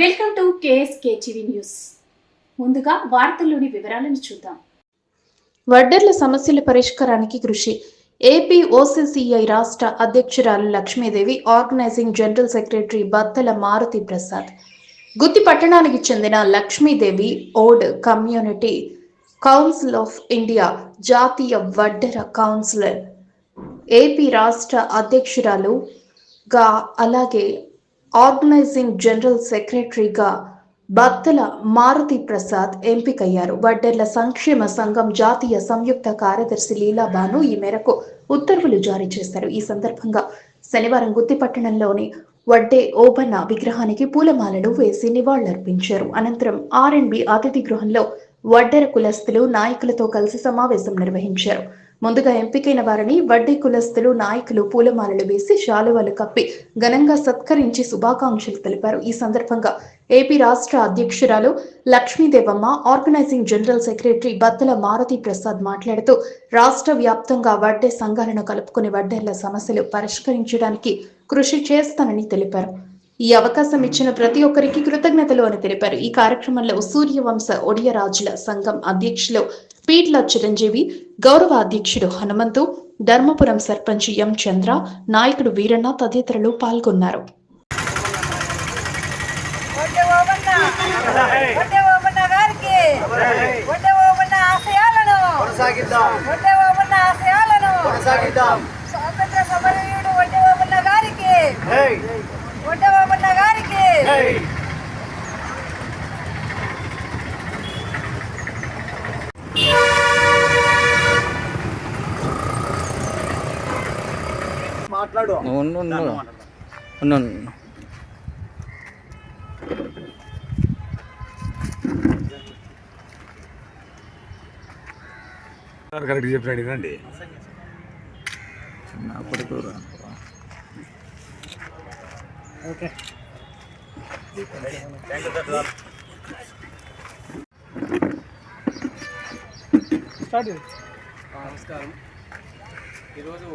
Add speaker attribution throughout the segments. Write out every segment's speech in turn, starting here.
Speaker 1: Welcome to KSK TV news. ముందుగా వార్తల్లోని వివరాలను చూద్దాం.
Speaker 2: వడ్డర్ల సమస్యల పరిష్కారానికి కృషి. ఏపీ ఓసీసీఐ రాష్ట్ర అధ్యక్షురాలు Lakshmidevi organising general secretary Battala Maruthi Prasad. Gooty పట్టణానికి చెందిన Lakshmidevi Od community council of India జాతీయ వడ్డర కౌన్సిలర్. ఏపీ రాష్ట్ర అధ్యక్షురాలుగా అలాగే ఆర్గనైజింగ్ జనరల్ సెక్రటరీగా భక్తుల మారుతి ప్రసాద్ ఎంపికయ్యారు. వడ్డెర్ల సంక్షేమ సంఘం జాతీయ సంయుక్త కార్యదర్శి లీలాబాను ఈ మేరకు ఉత్తర్వులు జారీ చేశారు. ఈ సందర్భంగా శనివారం గుత్తిపట్టణంలోని వడ్డే ఓబన్న విగ్రహానికి పూలమాలలు వేసి నివాళులర్పించారు. అనంతరం ఆర్ అండ్ బి అతిథి గృహంలో వడ్డెర కులస్తులు నాయకులతో కలిసి సమావేశం నిర్వహించారు. ముందుగా ఎంపికైన వారిని వడ్డీ కులస్తులు నాయకులు పూలమాలలు వేసి శాలువాలు కప్పి ఘనంగా సత్కరించి శుభాకాంక్షలు తెలిపారు. ఈ సందర్భంగా ఏపీ రాష్ట్ర అధ్యక్షురాలు Lakshmidevamma organising general secretary Battala Maruthi Prasad మాట్లాడుతూ రాష్ట్ర వ్యాప్తంగా వడ్డే సంఘాలను కలుపుకుని వడ్డేళ్ళ సమస్యలు పరిష్కరించడానికి కృషి చేస్తానని తెలిపారు. ఈ అవకాశం ఇచ్చిన ప్రతి ఒక్కరికి కృతజ్ఞతలు అని తెలిపారు. ఈ కార్యక్రమంలో సూర్యవంశ ఒడియరాజుల సంఘం అధ్యక్షులు పీట్ల చిరంజీవి గౌరవ అధ్యక్షుడు హనుమంతు ధర్మపురం సర్పంచ్ ఎం చంద్ర నాయకుడు వీరన్న తదితరులు పాల్గొన్నారు.
Speaker 3: మాట్లాడు.
Speaker 4: కరెక్ట్ చెప్పినాడు రండి
Speaker 5: నా కొడుకు రా.
Speaker 6: నమస్కారం. ఈరోజు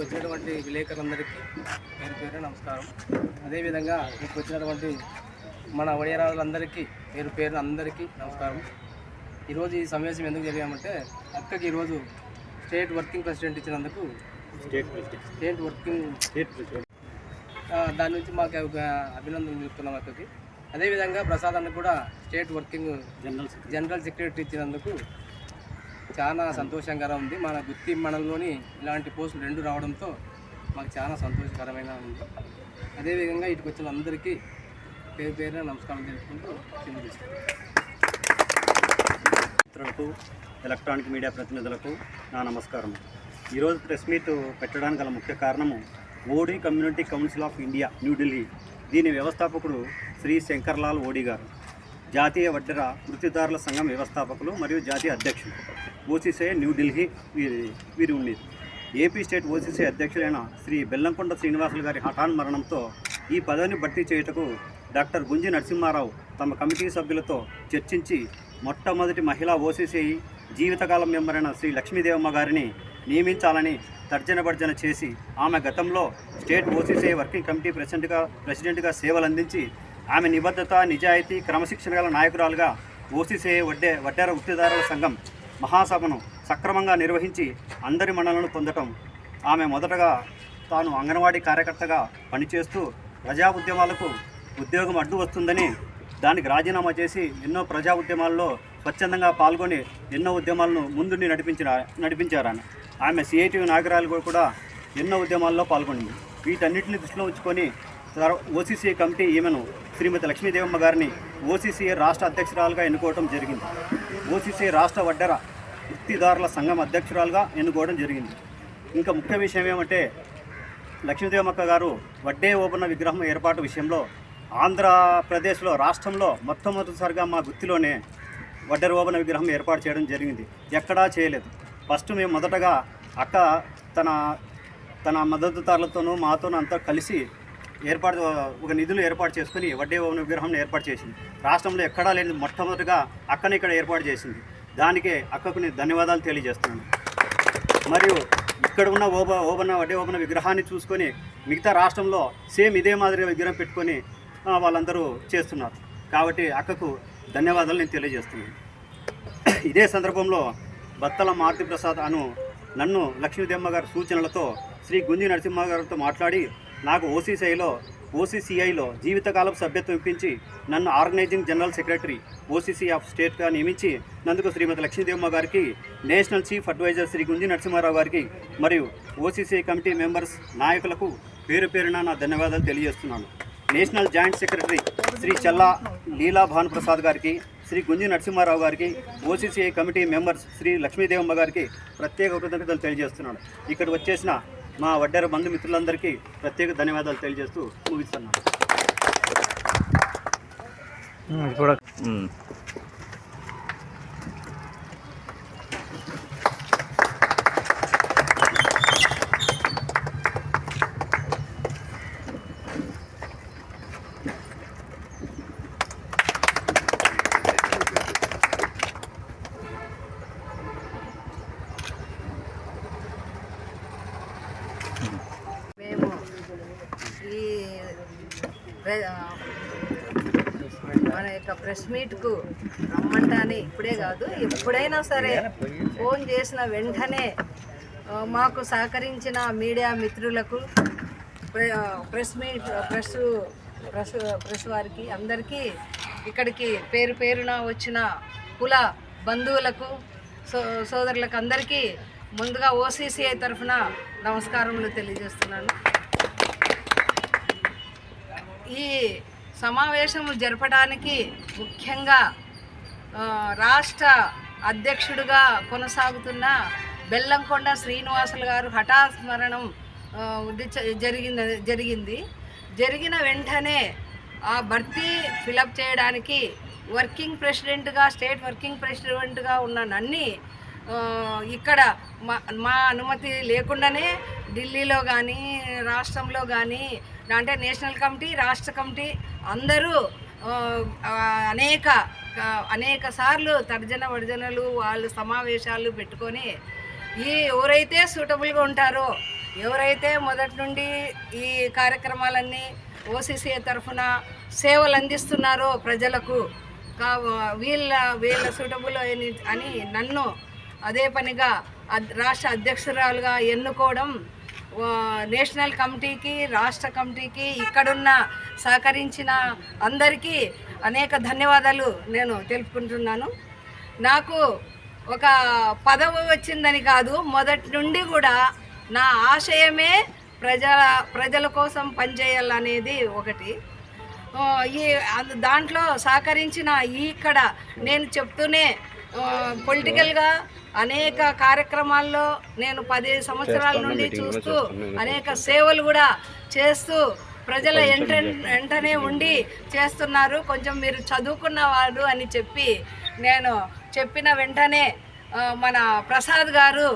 Speaker 6: వచ్చినటువంటి విలేకరులందరికీ పేరు పేరు నమస్కారం. అదేవిధంగా మీకు వచ్చినటువంటి మన వడియరాజులందరికీ పేరు పేరు అందరికీ నమస్కారం. ఈరోజు ఈ సమావేశం ఎందుకు జరిగామంటే అక్కకి ఈరోజు స్టేట్ వర్కింగ్ ప్రెసిడెంట్ ఇచ్చినందుకు
Speaker 3: state president
Speaker 6: state working
Speaker 3: state president
Speaker 6: దాని నుంచి మాకు ఒక అభినందనలు చెప్తున్నాం అక్కకి. అదేవిధంగా ప్రసాద్ అన్న కూడా state working
Speaker 3: general
Speaker 6: general secretary ఇచ్చినందుకు చాలా సంతోషంగా ఉంది. మన గుత్తి మండలంలోని ఇలాంటి పోస్టులు రెండు రావడంతో మాకు చాలా సంతోషకరమైన ఉంది. అదేవిధంగా ఇటుకు వచ్చిన అందరికీ పేరు పేరున నమస్కారం తెలుపుకుంటూ కింద
Speaker 3: మిత్రులకు ఎలక్ట్రానిక్ మీడియా ప్రతినిధులకు నా నమస్కారం. ఈరోజు ప్రెస్ మీట్ పెట్టడానికి గల ముఖ్య కారణము Odi community council of India New Delhi దీని వ్యవస్థాపకుడు శ్రీ శంకర్లాల్ ఓడి గారు. జాతీయ వడ్డెర వృత్తిదారుల సంఘం వ్యవస్థాపకులు మరియు జాతీయ అధ్యక్షులు. ఓసీసీ న్యూఢిల్లీ వీరి వీరి ఉండేది. ఏపీ స్టేట్ ఓసీసీ అధ్యక్షులైన శ్రీ బెల్లంకొండ శ్రీనివాసులు గారి హఠాన్ మరణంతో ఈ పదవిని భర్తీ చేయుటకు డాక్టర్ గుంజి నరసింహారావు తమ కమిటీ సభ్యులతో చర్చించి మొట్టమొదటి మహిళా ఓసీసీ జీవితకాలం మెంబరైన శ్రీ లక్ష్మీదేవమ్మ గారిని నియమించాలని తర్జనభర్జన చేసి ఆమె గతంలో స్టేట్ ఓసీసీ వర్కింగ్ కమిటీ ప్రెసిడెంట్గా ప్రెసిడెంట్గా సేవలు అందించి ఆమె నిబద్ధత నిజాయితీ క్రమశిక్షణ గల నాయకురాలుగా ఓసీసీ వడ్డే వడ్డేర వృత్తిదారుల సంఘం మహాసభను సక్రమంగా నిర్వహించి అందరి మన్నలను పొందటం. ఆమె మొదటగా తాను అంగన్వాడీ కార్యకర్తగా పనిచేస్తూ ప్రజా ఉద్యమాలకు ఉద్యోగం అడ్డు వస్తుందని దానికి రాజీనామా చేసి ఎన్నో ప్రజా ఉద్యమాల్లో స్వచ్ఛందంగా పాల్గొని ఎన్నో ఉద్యమాలను ముందుండి నడిపించిన నడిపించారు ఆమె సిఐటి నాగరాలు కూడా ఎన్నో ఉద్యమాల్లో పాల్గొనింది. వీటన్నిటిని దృష్టిలో ఉంచుకొని ఓసీసీ కమిటీ ఈమెను శ్రీమతి లక్ష్మీదేవమ్మ గారిని ఓసీసీ రాష్ట్ర అధ్యక్షురాలుగా ఎన్నుకోవడం జరిగింది. ఓసీసీ రాష్ట్ర వడ్డెర వృత్తిదారుల సంఘం అధ్యక్షురాలుగా ఎన్నుకోవడం జరిగింది. ఇంకా ముఖ్య విషయం ఏమంటే లక్ష్మీదేవమ్మక్క గారు వడ్డే ఓపెన విగ్రహం ఏర్పాటు విషయంలో ఆంధ్రప్రదేశ్లో రాష్ట్రంలో మొట్టమొదటిసారిగా మా గుత్తిలోనే వడ్డెర ఓపెన విగ్రహం ఏర్పాటు చేయడం జరిగింది. ఎక్కడా చేయలేదు. ఫస్ట్ మేము మొదటగా అక్క తన తన మద్దతుదారులతోనూ మాతోనూ అంతా కలిసి ఏర్పాటు ఒక నిధులు ఏర్పాటు చేసుకుని వడ్డీ ఓపెన విగ్రహం ఏర్పాటు చేసింది. రాష్ట్రంలో ఎక్కడా లేని మొట్టమొదటిగా అక్కని ఇక్కడ ఏర్పాటు చేసింది. దానికే అక్కకు నేను ధన్యవాదాలు తెలియజేస్తున్నాను. మరియు ఇక్కడ ఉన్న ఓబ ఓబన్న వడ్డీ ఓబన్న విగ్రహాన్ని చూసుకొని మిగతా రాష్ట్రంలో సేమ్ ఇదే మాదిరిగా విగ్రహం పెట్టుకొని వాళ్ళందరూ చేస్తున్నారు. కాబట్టి అక్కకు ధన్యవాదాలు నేను తెలియజేస్తున్నాను. ఇదే సందర్భంలో బత్తల మారుతి ప్రసాద్ అను నన్ను లక్ష్మీదేమ్మ గారి సూచనలతో శ్రీ గుంజి నరసింహ గారితో మాట్లాడి నాకు ఓసీసీఐలో ఓసీసీఐలో జీవితకాలపు సభ్యత్వం ఇప్పించి నన్ను organising general secretary OCC of స్టేట్గా నియమించి నందుకు శ్రీమతి లక్ష్మీదేమ్మ గారికి national chief advisor Shri Gunji Narasimharao గారికి మరియు ఓసీసీ కమిటీ మెంబర్స్ నాయకులకు పేరు పేరున నా ధన్యవాదాలు తెలియజేస్తున్నాను. National joint secretary Shri Challa Leela Bhanuprasad గారికి శ్రీ గుంజి నరసింహారావు గారికి OCCI committee members Shri Lakshmidevamma గారికి ప్రత్యేక కృతజ్ఞతలు తెలియజేస్తున్నాను. ఇక్కడ వచ్చేసిన మా వడ్డెర బంధుమిత్రులందరికీ ప్రత్యేక ధన్యవాదాలు తెలియజేస్తూ ముగిస్తున్నాను
Speaker 7: మేము ఈ ప్రె- మన యొక్క ప్రెస్ మీట్కు రమ్మంటానే ఇప్పుడే కాదు ఎప్పుడైనా సరే ఫోన్ చేసిన వెంటనే మాకు సహకరించిన మీడియా మిత్రులకు press meet press press press వారికి అందరికీ ఇక్కడికి పేరు పేరున వచ్చిన కుల బంధువులకు సో సోదరులకు అందరికీ ముందుగా ఓసీసీఐ తరఫున నమస్కారములు తెలియజేస్తున్నాను. ఈ సమావేశము జరపడానికి ముఖ్యంగా రాష్ట్ర అధ్యక్షుడిగా కొనసాగుతున్న బెల్లంకొండ శ్రీనివాసులు గారు హఠాస్మరణం జరిగిన జరిగింది. జరిగిన వెంటనే ఆ భర్తీ ఫిలప్ చేయడానికి వర్కింగ్ ప్రెసిడెంట్గా స్టేట్ వర్కింగ్ ప్రెసిడెంట్గా ఉన్న నన్ని ఇక్కడ మా మా అనుమతి లేకుండానే ఢిల్లీలో కానీ రాష్ట్రంలో కానీ అంటే నేషనల్ కమిటీ రాష్ట్ర కమిటీ అందరూ అనేక అనేక సార్లు తర్జన వర్జనలు వాళ్ళు సమావేశాలు పెట్టుకొని ఈ ఎవరైతే సూటబుల్గా ఉంటారో ఎవరైతే మొదటి నుండి ఈ కార్యక్రమాలన్నీ ఓసీసీ తరఫున సేవలు అందిస్తున్నారో ప్రజలకు కా వీళ్ళ వీళ్ళ సూటబుల్ అని అని నన్ను అదే పనిగా రాష్ట్ర అధ్యక్షురాలుగా ఎన్నుకోవడం నేషనల్ కమిటీకి రాష్ట్ర కమిటీకి ఇక్కడున్న సహకరించిన అందరికీ అనేక ధన్యవాదాలు నేను తెలుపుకుంటున్నాను. నాకు ఒక పదవి వచ్చిందని కాదు మొదటి నుండి కూడా నా ఆశయమే ప్రజల ప్రజల కోసం పనిచేయాలనేది ఒకటి. ఈ దాంట్లో సహకరించిన ఇక్కడ నేను చెప్తూనే పొలిటికల్గా అనేక కార్యక్రమాల్లో నేను పది సంవత్సరాల నుండి చూస్తూ అనేక సేవలు కూడా చేస్తూ ప్రజల ఎంట వెంటనే ఉండి చేస్తున్నారు. కొంచెం మీరు చదువుకున్నవాడు అని చెప్పి నేను చెప్పిన వెంటనే మన ప్రసాద్ గారు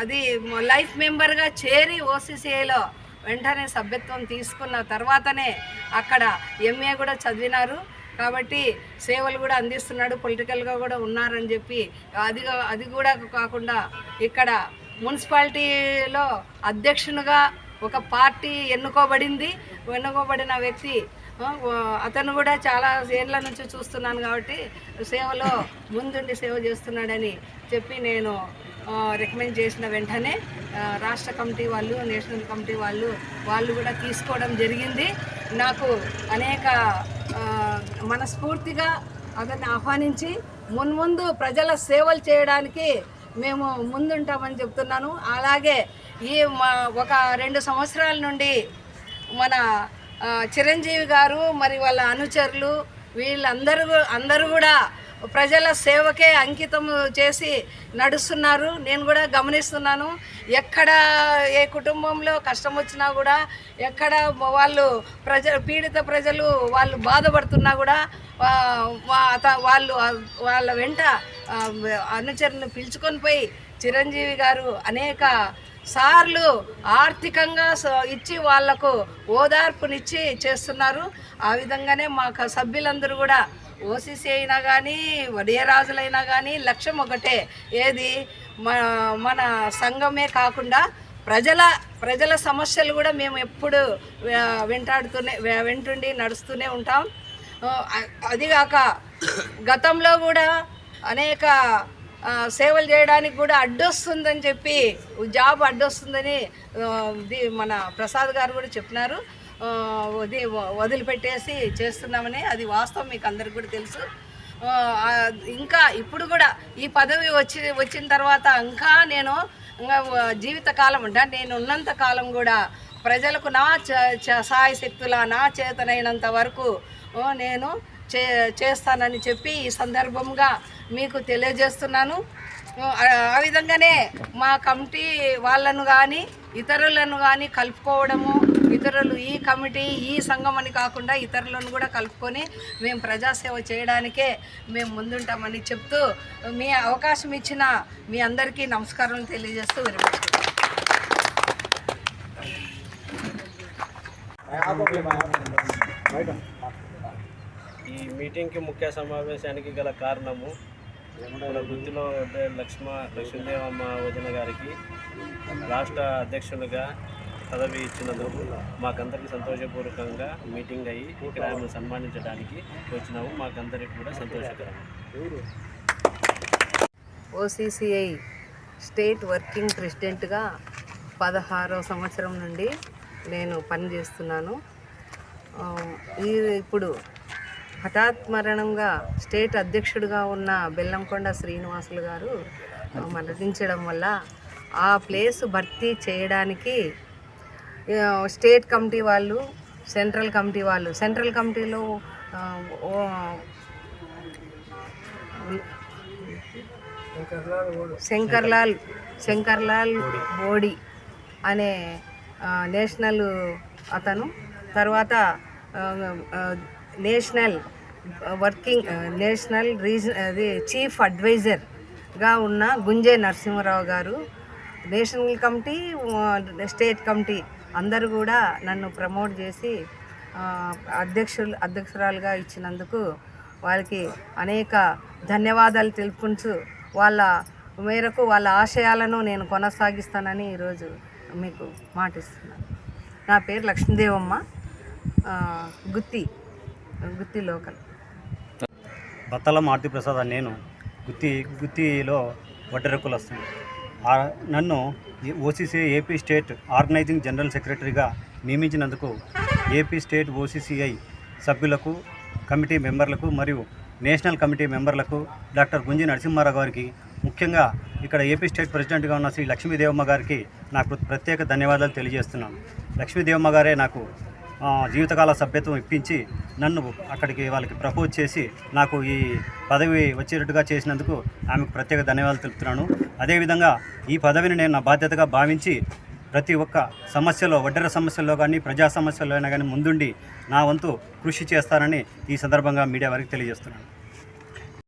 Speaker 7: అది లైఫ్ మెంబర్గా చేరి ఓసీసీఐలో వెంటనే సభ్యత్వం తీసుకున్న తర్వాతనే అక్కడ ఎంఏ కూడా చదివినారు. కాబట్టి సేవలు కూడా అందిస్తున్నాడు పొలిటికల్గా కూడా ఉన్నారని చెప్పి అది అది కూడా కాకుండా ఇక్కడ మున్సిపాలిటీలో అధ్యక్షునిగా ఒక పార్టీ ఎన్నుకోబడింది. ఎన్నుకోబడిన వ్యక్తి అతను కూడా చాలా ఏళ్ళ నుంచి చూస్తున్నాను కాబట్టి సేవలో ముందుండి సేవ చేస్తున్నాడని చెప్పి నేను రికమెండ్ చేసిన వెంటనే రాష్ట్ర కమిటీ వాళ్ళు నేషనల్ కమిటీ వాళ్ళు వాళ్ళు కూడా తీసుకోవడం జరిగింది. నాకు అనేక మనస్ఫూర్తిగా అతన్ని ఆహ్వానించి మున్ముందు ప్రజల సేవలు చేయడానికి మేము ముందుంటామని చెప్తున్నాను. అలాగే ఈ మా ఒక రెండు సంవత్సరాల నుండి మన చిరంజీవి గారు మరి వాళ్ళ అనుచరులు వీళ్ళందరూ అందరూ కూడా ప్రజల సేవకే అంకితం చేసి నడుస్తున్నారు. నేను కూడా గమనిస్తున్నాను. ఎక్కడ ఏ కుటుంబంలో కష్టం వచ్చినా కూడా ఎక్కడ వాళ్ళు ప్రజ పీడిత ప్రజలు వాళ్ళు బాధపడుతున్నా కూడా అత- వాళ్ళు వాళ్ళ వెంట అనుచరుని అనుచరులను పిలుచుకొని పోయి చిరంజీవి గారు అనేక సార్లు ఆర్థికంగా ఇచ్చి వాళ్ళకు ఓదార్పునిచ్చి చేస్తున్నారు. ఆ విధంగానే మా సభ్యులందరూ కూడా ఓసీసీ అయినా కానీ వడియరాజులైనా కానీ లక్ష్యం ఒకటే. ఏది? మన మన సంఘమే కాకుండా ప్రజల ప్రజల సమస్యలు కూడా మేము ఎప్పుడు వెంటాడుతూనే వెంటుండి నడుస్తూనే ఉంటాం. అదిగాక గతంలో కూడా అనేక సేవలు చేయడానికి కూడా అడ్డొస్తుందని చెప్పి జాబ్ అడ్డొస్తుందని ఇది మన ప్రసాద్ గారు కూడా చెప్పినారు. వది వ- వదిలిపెట్టేసి చేస్తున్నామని అది వాస్తవం మీకు అందరికి కూడా తెలుసు. ఇంకా ఇప్పుడు కూడా ఈ పదవి వచ్చి వచ్చిన తర్వాత ఇంకా నేను జీవితకాలం అంటే నేను ఉన్నంత కాలం కూడా ప్రజలకు నా చ- చ- శక్తుల నా చేతనైనంత వరకు నేను చే చేస్తానని చెప్పి ఈ సందర్భంగా మీకు తెలియజేస్తున్నాను. ఆ విధంగానే మా కమిటీ వాళ్ళను కానీ ఇతరులను కానీ కలుపుకోవడము ఇతరులు ఈ కమిటీ ఈ సంఘం అని కాకుండా ఇతరులను కూడా కలుపుకొని మేము ప్రజాసేవ చేయడానికే మేము ముందుంటామని చెప్తూ మీ అవకాశం ఇచ్చిన మీ అందరికీ నమస్కారం తెలియజేస్తూ
Speaker 6: ఈ మీటింగ్కి ముఖ్య సమావేశానికి గల కారణము మన గుర్తులో లక్ష్మ లక్ష్మీదేవమ్మ వదిన గారికి రాష్ట్ర అధ్యక్షులుగా పదవి ఇచ్చినందుకు మాకందరికి సంతోషపూర్వకంగా మీటింగ్ అయ్యి ఇక్కడ ఆమె సన్మానించడానికి వచ్చినాము. మాకందరికి కూడా సంతోషకరం.
Speaker 7: ఓసీసీఐ స్టేట్ వర్కింగ్ ప్రెసిడెంట్గా పదహారవ సంవత్సరం నుండి నేను పనిచేస్తున్నాను. ఈ ఇప్పుడు హఠాత్ మరణంగా స్టేట్ అధ్యక్షుడిగా ఉన్న బెల్లంకొండ శ్రీనివాసులు గారు మరణించడం వల్ల ఆ ప్లేస్ భర్తీ చేయడానికి స్టేట్ కమిటీ వాళ్ళు సెంట్రల్ కమిటీ వాళ్ళు. సెంట్రల్ కమిటీలో శంకర్లాల్ శంకర్లాల్ బోడి అనే నేషనల్ అతను. తర్వాత నేషనల్ వర్కింగ్ నేషనల్ రీజన్ అది చీఫ్ అడ్వైజర్గా ఉన్న గుంజే నరసింహారావు గారు. నేషనల్ కమిటీ స్టేట్ కమిటీ అందరూ కూడా నన్ను ప్రమోట్ చేసి అధ్యక్షులు అధ్యక్షురాలుగా ఇచ్చినందుకు వాళ్ళకి అనేక ధన్యవాదాలు తెలుపుకుంటూ వాళ్ళ మేరకు వాళ్ళ ఆశయాలను నేను కొనసాగిస్తానని ఈరోజు మీకు మాటిస్తున్నాను. నా పేరు లక్ష్మీదేవమ్మ గుత్తి గుత్తి లోకల్.
Speaker 3: బత్తల మారుతి ప్రసాద్ నేను గుత్తి గుత్తిలో వడ్డెరకులు వస్తుంది నన్ను OCC AP state organising general సెక్రటరీగా నియమించినందుకు ఏపీ స్టేట్ ఓసీసీఐ సభ్యులకు కమిటీ మెంబర్లకు మరియు నేషనల్ కమిటీ మెంబర్లకు డాక్టర్ గుంజి నరసింహారావు గారికి ముఖ్యంగా ఇక్కడ ఏపీ స్టేట్ ప్రెసిడెంట్గా ఉన్న శ్రీ లక్ష్మీదేవమ్మ గారికి నాకు ప్రత్యేక ధన్యవాదాలు తెలియజేస్తున్నాను. లక్ష్మీదేవమ్మ గారే నాకు జీవితకాల సభ్యత్వం ఇప్పించి నన్ను అక్కడికి వాళ్ళకి ప్రపోజ్ చేసి నాకు ఈ పదవి వచ్చేటట్టుగా చేసినందుకు ఆమెకు ప్రత్యేక ధన్యవాదాలు తెలుపుతున్నాను. అదేవిధంగా ఈ పదవిని నేను నా బాధ్యతగా భావించి ప్రతి ఒక్క సమస్యలో వడ్డెర సమస్యల్లో కానీ ప్రజా సమస్యల్లో అయినా కానీ ముందుండి నా వంతు కృషి చేస్తానని ఈ సందర్భంగా మీడియా వారికి తెలియజేస్తున్నాను.